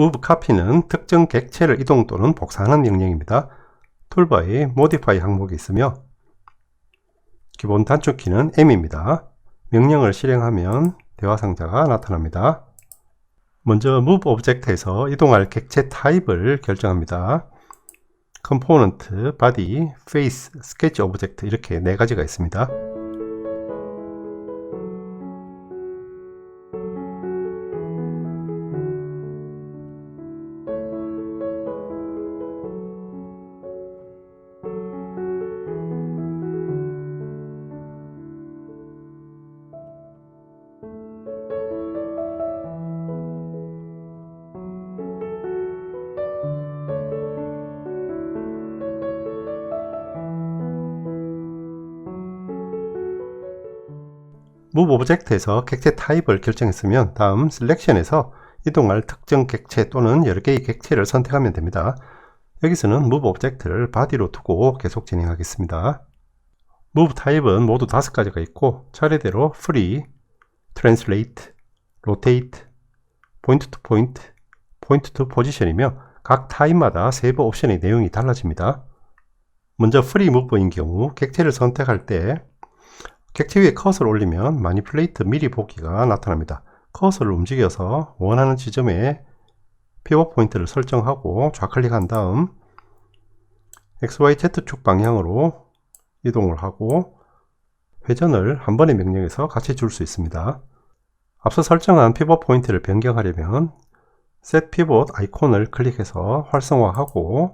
move copy는 특정 객체를 이동 또는 복사하는 명령입니다. 툴바에 modify 항목이 있으며 기본 단축키는 M입니다. 명령을 실행하면 대화 상자가 나타납니다. 먼저 move object에서 이동할 객체 타입을 결정합니다. component, body, face, sketch object 이렇게 네 가지가 있습니다. Move object에서 객체 타입을 결정했으면 다음 selection에서 이동할 특정 객체 또는 여러 개의 객체를 선택하면 됩니다. 여기서는 move object를 body로 두고 계속 진행하겠습니다. move 타입은 모두 다섯 가지가 있고 차례대로 free, translate, rotate, point to point, point to position이며 각 타입마다 세부 옵션의 내용이 달라집니다. 먼저 free move인 경우 객체를 선택할 때 객체 위에 컷을 올리면 마니플레이트 미리 보기가 나타납니다. 컷을 움직여서 원하는 지점에 피벗 포인트를 설정하고 좌클릭한 다음 XYZ축 방향으로 이동을 하고 회전을 한 번의 명령에서 같이 줄 수 있습니다. 앞서 설정한 피벗 포인트를 변경하려면 Set Pivot 아이콘을 클릭해서 활성화하고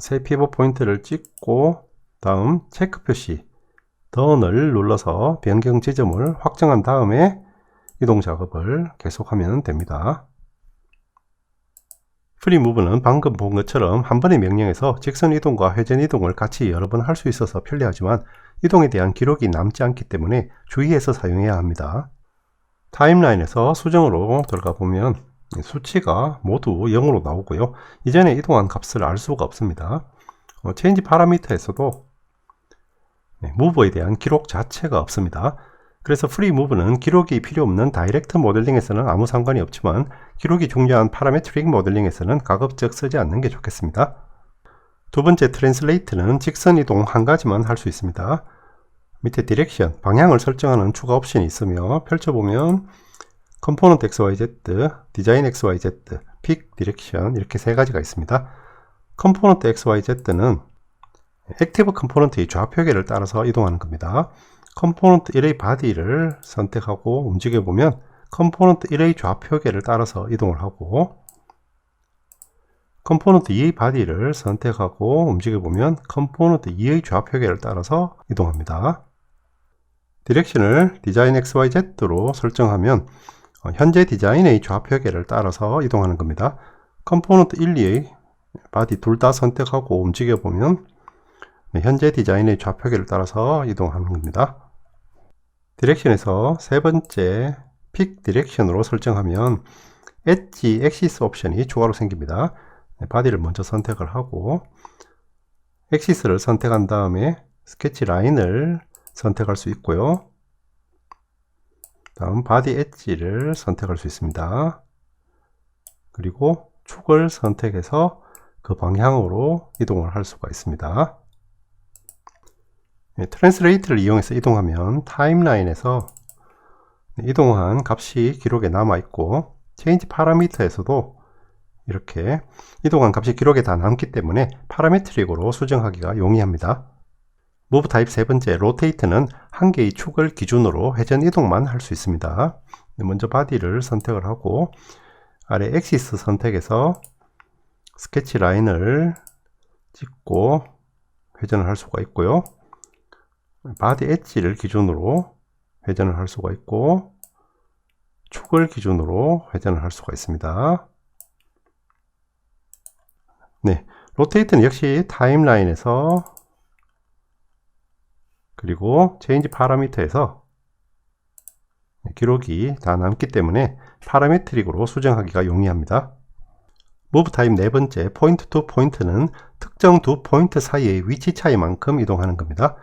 새 피벗 포인트를 찍고 다음 체크 표시 던을 눌러서 변경 지점을 확정한 다음에 이동 작업을 계속하면 됩니다. 프리무브는 방금 본 것처럼 한 번의 명령에서 직선 이동과 회전 이동을 같이 여러 번 할 수 있어서 편리하지만 이동에 대한 기록이 남지 않기 때문에 주의해서 사용해야 합니다. 타임라인에서 수정으로 들어가 보면 수치가 모두 0으로 나오고요. 이전에 이동한 값을 알 수가 없습니다. 어, 체인지 파라미터에서도 네, 무브에 대한 기록 자체가 없습니다. 그래서 프리 무브는 기록이 필요 없는 다이렉트 모델링에서는 아무 상관이 없지만 기록이 중요한 파라메트릭 모델링에서는 가급적 쓰지 않는 게 좋겠습니다. 두 번째 트랜슬레이트는 직선 이동 한 가지만 할 수 있습니다. 밑에 디렉션, 방향을 설정하는 추가 옵션이 있으며 펼쳐보면 컴포넌트 XYZ, 디자인 XYZ, 픽 디렉션 이렇게 세 가지가 있습니다. 컴포넌트 XYZ는 액티브 컴포넌트의 좌표계를 따라서 이동하는 겁니다. 컴포넌트 1의 바디를 선택하고 움직여 보면 컴포넌트 1의 좌표계를 따라서 이동을 하고 컴포넌트 2의 바디를 선택하고 움직여 보면 컴포넌트 2의 좌표계를 따라서 이동합니다. 디렉션을 디자인 XYZ로 설정하면 어, 현재 디자인의 좌표계를 따라서 이동하는 겁니다. 컴포넌트 1, 2의 바디 둘 다 선택하고 움직여 보면 네, 현재 디자인의 좌표계를 따라서 이동하는 겁니다. 디렉션에서 세 번째 픽 디렉션으로 설정하면 엣지 엑시스 옵션이 추가로 생깁니다. 네, 바디를 먼저 선택을 하고 엑시스를 선택한 다음에 스케치 라인을 선택할 수 있고요. 다음 바디 엣지를 선택할 수 있습니다. 그리고 축을 선택해서 그 방향으로 이동을 할 수가 있습니다. 네, 트랜스레이트를 이용해서 이동하면 타임라인에서 이동한 값이 기록에 남아 있고 체인지 파라미터에서도 이렇게 이동한 값이 기록에 다 남기 때문에 파라메트릭으로 수정하기가 용이합니다. 무브 타입 세 번째 로테이트는 한 개의 축을 기준으로 회전 이동만 할 수 있습니다. 네, 먼저 바디를 선택을 하고 아래 엑시스 선택해서 스케치 라인을 찍고 회전을 할 수가 있고요. 바디 엣지를 기준으로 회전을 할 수가 있고 축을 기준으로 회전을 할 수가 있습니다. 네, 로테이트는 역시 타임라인에서 그리고 체인지 파라미터에서 기록이 다 남기 때문에 파라메트릭으로 수정하기가 용이합니다. 무브 타입 네 번째 포인트 투 포인트는 특정 두 포인트 사이의 위치 차이만큼 이동하는 겁니다.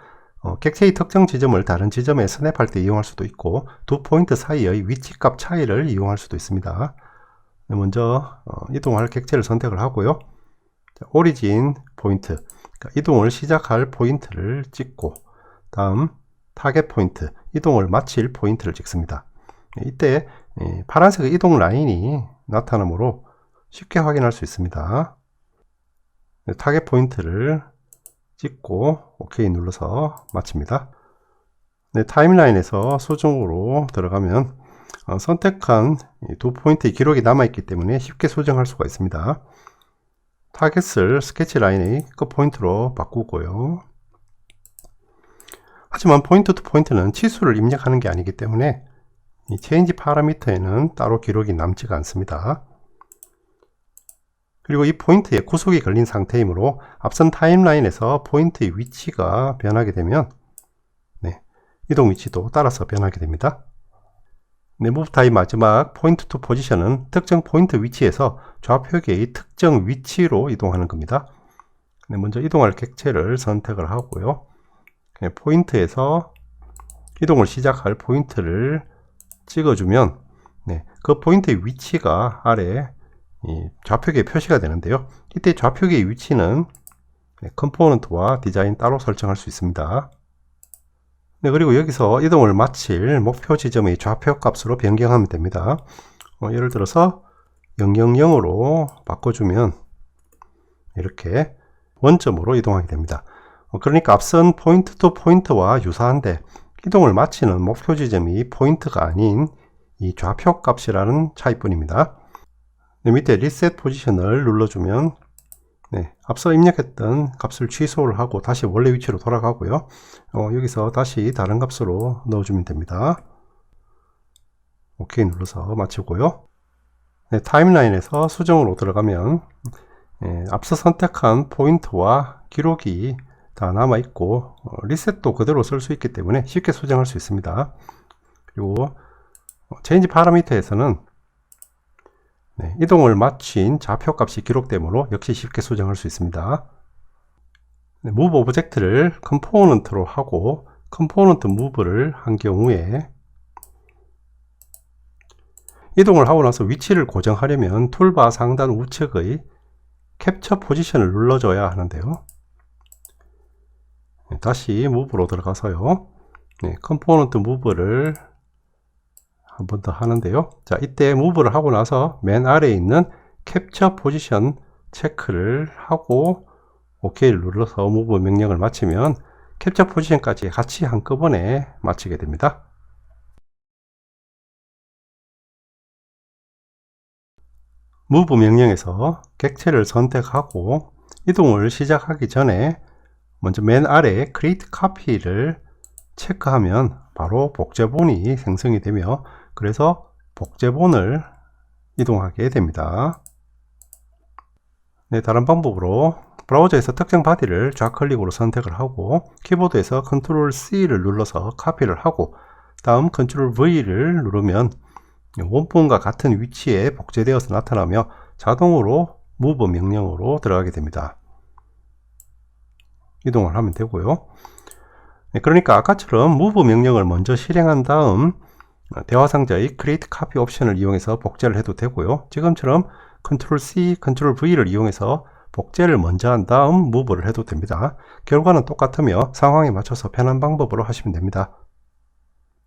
어, 객체의 특정 지점을 다른 지점에 스냅할 때 이용할 수도 있고 두 포인트 사이의 위치값 차이를 이용할 수도 있습니다. 네, 먼저 어, 이동할 객체를 선택을 하고요. 자, 오리진 포인트, 그러니까 이동을 시작할 포인트를 찍고 다음 타겟 포인트, 이동을 마칠 포인트를 찍습니다. 네, 이때 예, 파란색 이동 라인이 나타나므로 쉽게 확인할 수 있습니다. 네, 타겟 포인트를 찍고 OK 눌러서 마칩니다. 네, 타임라인에서 수정으로 들어가면 어, 선택한 이두 포인트의 기록이 남아있기 때문에 쉽게 수정할 수가 있습니다. 타겟을 스케치 라인의 끝 포인트로 바꾸고요. 하지만 포인트 투 포인트는 치수를 입력하는 게 아니기 때문에 이 체인지 파라미터에는 따로 기록이 남지가 않습니다. 그리고 이 포인트에 구속이 걸린 상태이므로 앞선 타임라인에서 포인트의 위치가 변하게 되면 네, 이동 위치도 따라서 변하게 됩니다. 네, 무브 타입 마지막 포인트 투 포지션은 특정 포인트 위치에서 좌표계의 특정 위치로 이동하는 겁니다. 네, 먼저 이동할 객체를 선택을 하고요. 네, 포인트에서 이동을 시작할 포인트를 찍어주면 네, 그 포인트의 위치가 아래 이 좌표계에 표시가 되는데요. 이때 좌표계의 위치는 네, 컴포넌트와 디자인 따로 설정할 수 있습니다. 네, 그리고 여기서 이동을 마칠 목표 지점의 좌표 값으로 변경하면 됩니다. 어, 예를 들어서 000으로 바꿔주면 이렇게 원점으로 이동하게 됩니다. 어, 그러니까 앞선 포인트 투 포인트와 유사한데 이동을 마치는 목표 지점이 포인트가 아닌 이 좌표 값이라는 차이뿐입니다. 네, 밑에 리셋 포지션을 눌러주면 네, 앞서 입력했던 값을 취소를 하고 다시 원래 위치로 돌아가고요. 어, 여기서 다시 다른 값으로 넣어주면 됩니다. 오케이 눌러서 마치고요. 네, 타임라인에서 수정으로 들어가면 예, 앞서 선택한 포인트와 기록이 다 남아있고 어, 리셋도 그대로 쓸 수 있기 때문에 쉽게 수정할 수 있습니다. 그리고 체인지 파라미터에서는 네, 이동을 마친 좌표값이 기록되므로 역시 쉽게 수정할 수 있습니다. 네, move 오브젝트를 컴포넌트로 하고 컴포넌트 move를 한 경우에 이동을 하고 나서 위치를 고정하려면 툴바 상단 우측의 캡처 포지션을 눌러줘야 하는데요. 네, 다시 move로 들어가서요. 네, 컴포넌트 move를 한 번 더 하는데요. 자, 이때 무브를 하고 나서 맨 아래에 있는 캡처 포지션 체크를 하고 OK를 눌러서 무브 명령을 마치면 캡처 포지션까지 같이 한꺼번에 마치게 됩니다. 무브 명령에서 객체를 선택하고 이동을 시작하기 전에 먼저 맨 아래 create copy를 체크하면 바로 복제본이 생성이 되며 그래서 복제본을 이동하게 됩니다. 네, 다른 방법으로 브라우저에서 특정 바디를 좌클릭으로 선택을 하고 키보드에서 Ctrl C를 눌러서 카피를 하고 다음 Ctrl V를 누르면 원본과 같은 위치에 복제되어서 나타나며 자동으로 Move 명령으로 들어가게 됩니다. 이동을 하면 되고요. 네, 그러니까 아까처럼 move 명령을 먼저 실행한 다음 대화 상자의 create copy 옵션을 이용해서 복제를 해도 되고요. 지금처럼 Ctrl C, Ctrl V를 이용해서 복제를 먼저 한 다음 move를 해도 됩니다. 결과는 똑같으며 상황에 맞춰서 편한 방법으로 하시면 됩니다.